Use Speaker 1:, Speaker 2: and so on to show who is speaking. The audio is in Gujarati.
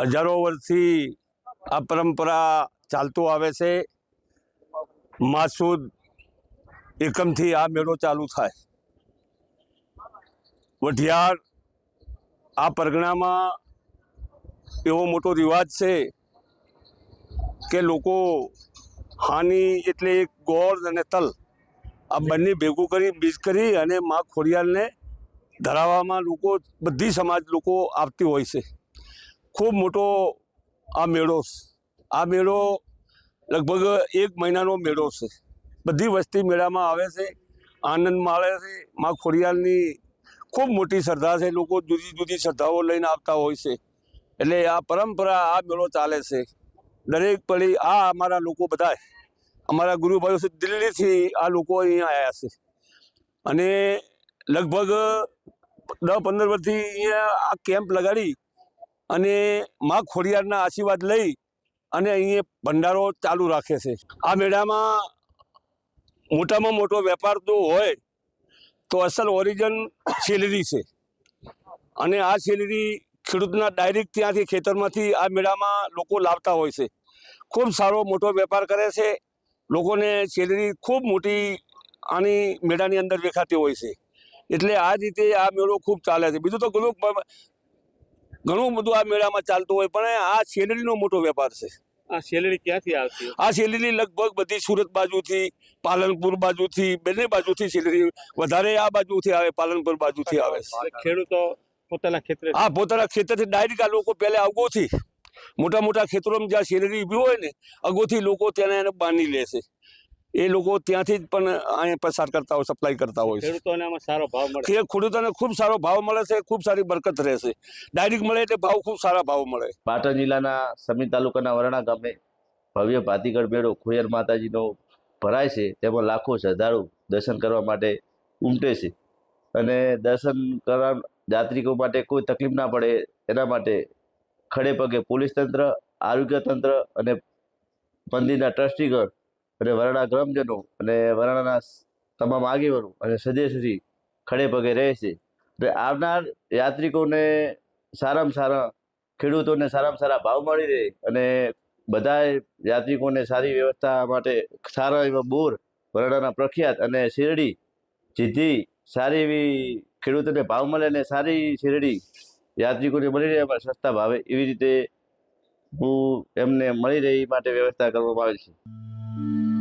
Speaker 1: હજારો વર્ષથી આ પરંપરા ચાલતું આવે છે. માસુદ એકમથી આ મેળો ચાલુ થાય. વઢિયાર આ પરગણામાં એવો મોટો રિવાજ છે કે લોકો હાની એટલે એક ગોળ અને તલ આ બંને ભેગું કરી, બીજ કરી અને મા ખોડિયારને ધરાવવામાં લોકો, બધી સમાજ લોકો આવતી હોય છે. ખૂબ મોટો આ મેળો. આ મેળો લગભગ એક મહિનાનો મેળો છે. બધી વસ્તી મેળામાં આવે છે, આનંદ માણે છે. મા ખોડિયારની ખૂબ મોટી શ્રદ્ધા છે. લોકો જુદી જુદી શ્રદ્ધાઓ લઈને આવતા હોય છે. એટલે આ પરંપરા આ મેળો ચાલે છે. દરેક પડી આ અમારા લોકો બધા અમારા ગુરુભાઈઓ છે, દિલ્હીથી આ લોકો અહીંયા આવ્યા છે. અને લગભગ દસ પંદર વર્ષથી અહીંયા આ કેમ્પ લગાડી અને મા ખોડિયારના આશીર્વાદ લઈ અને અહીંયા ભંડારો ચાલુ રાખે છે. આ મેળામાં મોટામાં મોટો વેપાર તો હોય, તો અસલ ઓરિજન સેલેરી છે. અને આ સેલેરી ખેડૂતના ડાયરેક્ટ ત્યાંથી ખેતરમાંથી આ મેળામાં લોકો લાવતા હોય છે. ખૂબ સારો મોટો વેપાર કરે છે. લોકોને સેલેરી ખૂબ મોટી આની મેળાની અંદર વેખાતી હોય છે. એટલે આ રીતે આ મેળો ખૂબ ચાલે છે. બીજું તો ઘણું ઘણું બધું આ મેળામાં ચાલતું હોય પણ આ શેલડીનો મોટો વેપાર છે.
Speaker 2: આ શેલડી ક્યાંથી આવતી
Speaker 1: આ શેલડી લગભગ બધી સુરત બાજુથી પાલનપુર બાજુથી બંને બાજુથી શેલડી વધારે આ બાજુથી આવે પાલનપુર બાજુથી આવે
Speaker 2: ખેડૂતો પોતાના ખેતરે
Speaker 1: આ પોતાના ખેતરથી ડાયરેક્ટ આ લોકો પહેલા અગોથી મોટા મોટા ખેતરોમાં જ્યાં શેલડી ઊભી હોય ને અગોથી લોકો તેને એને બાંધી લે છે. એ લોકો ત્યાંથી જ પણ અહીંયા પસાર કરતા હોય સપ્લાય કરતા હોય છે.
Speaker 2: ખેડૂતોને આમાં સારો ભાવ મળે.
Speaker 1: ખેડૂતોને ખૂબ સારો ભાવ મળે છે ખૂબ સારી બરકત રહેશે. ડાયરેક્ટ મળે એટલે ભાવ ખૂબ સારા ભાવ મળે.
Speaker 3: પાટણ જિલ્લાના સમી તાલુકાના વરણા ગામે ભવ્ય ભાતીગઢ મેળો ખોયર માતાજીનો ભરાય છે તેમાં લાખો શ્રદ્ધાળુ દર્શન કરવા માટે ઉમટે છે. અને દર્શન કરવા યાત્રિકો માટે કોઈ તકલીફ ના પડે એના માટે ખડે પગે પોલીસ તંત્ર આરોગ્ય તંત્ર અને મંદિરના ટ્રસ્ટીગણ અને વરાણા ગ્રામજનો અને વરાણાના તમામ આગેવાનો અને સદસ્યશ્રી ખડે પગે રહે છે. એટલે આવનાર યાત્રિકોને સારામાં સારા, ખેડૂતોને સારામાં સારા ભાવ મળી રહે અને બધા યાત્રિકોને સારી વ્યવસ્થા માટે સારા એવા બોર વરડાના પ્રખ્યાત અને શેરડી જીધી સારી એવી ખેડૂતોને ભાવ મળે અને સારી શેરડી યાત્રિકોને મળી રહે એમાં સસ્તા ભાવે એવી રીતે હું એમને મળી રહે એ માટે વ્યવસ્થા કરવામાં આવી છે. thank you